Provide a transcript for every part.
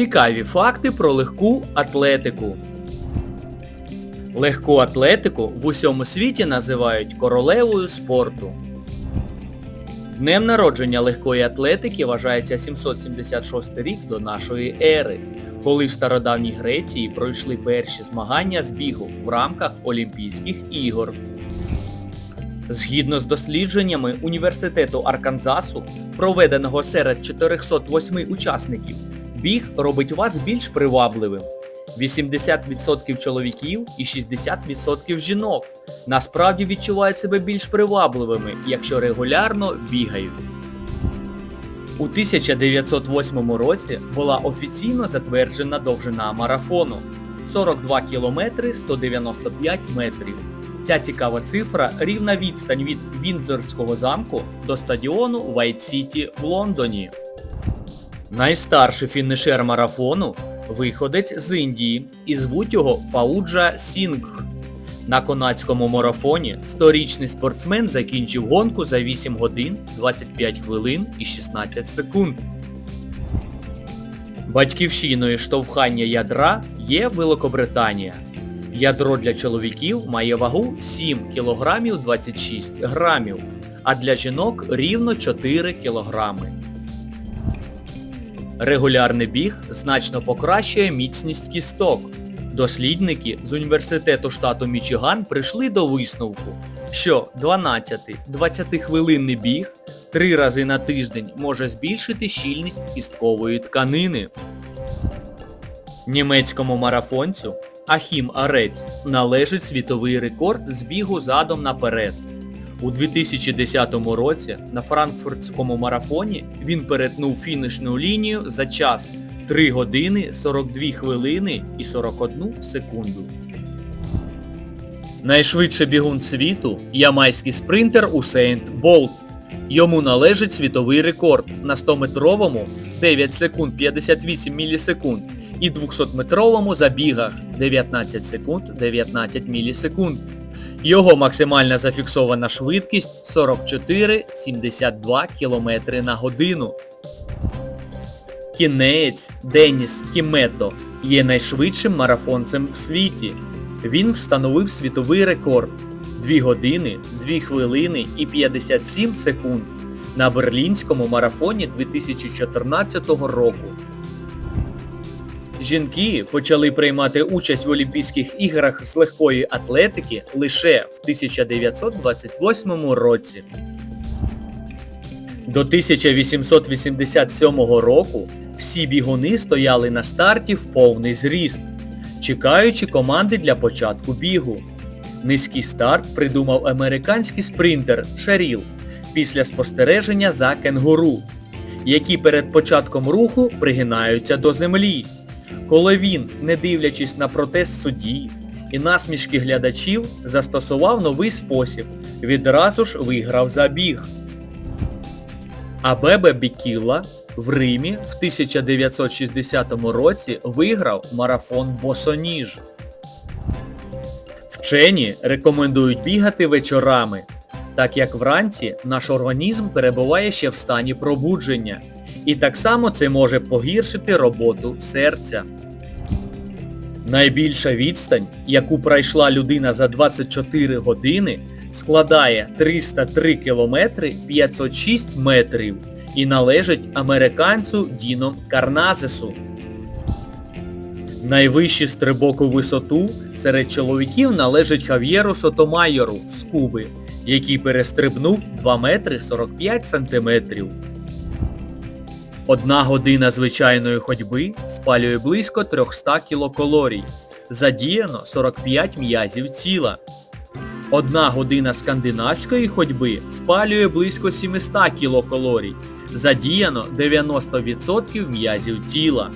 Цікаві факти про легку атлетику. Легку атлетику в усьому світі називають королевою спорту. Днем народження легкої атлетики вважається 776 рік до нашої ери, коли в стародавній Греції пройшли перші змагання з бігу в рамках Олімпійських ігор. Згідно з дослідженнями університету Арканзасу, проведеного серед 408 учасників, біг робить вас більш привабливим. 80% чоловіків і 60% жінок насправді відчувають себе більш привабливими, якщо регулярно бігають. У 1908 році була офіційно затверджена довжина марафону 42 км 195 метрів. Ця цікава цифра рівна відстань від Віндзорського замку до стадіону Вайт Сіті в Лондоні. Найстарший фінішер марафону виходець з Індії і звуть його Фауджа Сінгх. На канадському марафоні сторічний спортсмен закінчив гонку за 8 годин, 25 хвилин і 16 секунд. Батьківщиною штовхання ядра є Великобританія. Ядро для чоловіків має вагу 7 кг 26 грамів, а для жінок рівно 4 кг. Регулярний біг значно покращує міцність кісток. Дослідники з університету штату Мічиган прийшли до висновку, що 12-20 хвилинний біг три рази на тиждень може збільшити щільність кісткової тканини. Німецькому марафонцю Ахім Арець належить світовий рекорд з бігу задом наперед. У 2010 році на франкфуртському марафоні він перетнув фінішну лінію за час 3 години 42 хвилини і 41 секунду. Найшвидший бігун світу ямайський спринтер Усейнт Болт. Йому належить світовий рекорд на 100-метровому 9 секунд 58 мілісекунд і 200-метровому забігах 19 секунд 19 мілісекунд. Його максимальна зафіксована швидкість 44,72 км на годину. Кінеєць Деніс Кімето є найшвидшим марафонцем в світі. Він встановив світовий рекорд 2 години, 2 хвилини і 57 секунд на берлінському марафоні 2014 року. Жінки почали приймати участь в Олімпійських іграх з легкої атлетики лише в 1928 році. До 1887 року всі бігуни стояли на старті в повний зріст, чекаючи команди для початку бігу. Низький старт придумав американський спринтер Шеріл після спостереження за кенгуру, які перед початком руху пригинаються до землі. Коли він, не дивлячись на протест судді і насмішки глядачів, застосував новий спосіб, відразу ж виграв забіг. А Бебе Бікіла в Римі в 1960 році виграв марафон Босоніж. Вчені рекомендують бігати вечорами, так як вранці наш організм перебуває ще в стані пробудження, і так само це може погіршити роботу серця. Найбільша відстань, яку пройшла людина за 24 години, складає 303 км 506 метрів і належить американцю Діно Карназесу. Найвищий стрибок у висоту серед чоловіків належить Хав'єру Сотомайору з Куби, який перестрибнув 2 метри 45 сантиметрів. Одна година звичайної ходьби спалює близько 300 кілокалорій. Задіяно 45 м'язів тіла. Одна година скандинавської ходьби спалює близько 700 кілокалорій. Задіяно 90% м'язів тіла.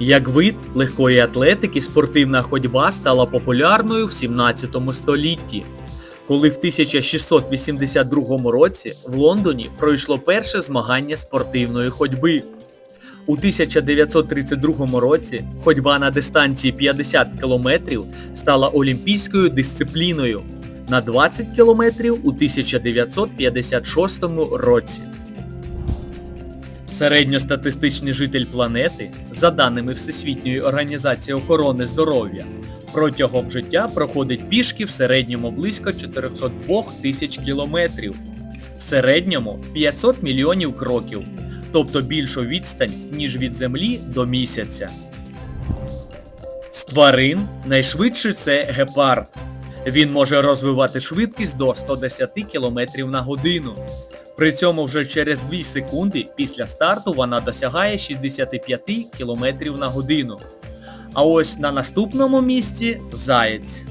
Як вид легкої атлетики спортивна ходьба стала популярною в 17 столітті, коли в 1682 році в Лондоні пройшло перше змагання спортивної ходьби. У 1932 році ходьба на дистанції 50 км стала олімпійською дисципліною на 20 км у 1956 році. Середньостатистичний житель планети, за даними Всесвітньої організації охорони здоров'я, протягом життя проходить пішки в середньому близько 402 тисяч кілометрів, в середньому 500 мільйонів кроків, тобто більшу відстань, ніж від Землі до місяця. З тварин найшвидший це гепард. Він може розвивати швидкість до 110 км на годину. При цьому вже через 2 секунди після старту вона досягає 65 км на годину. А ось на наступному місці заєць.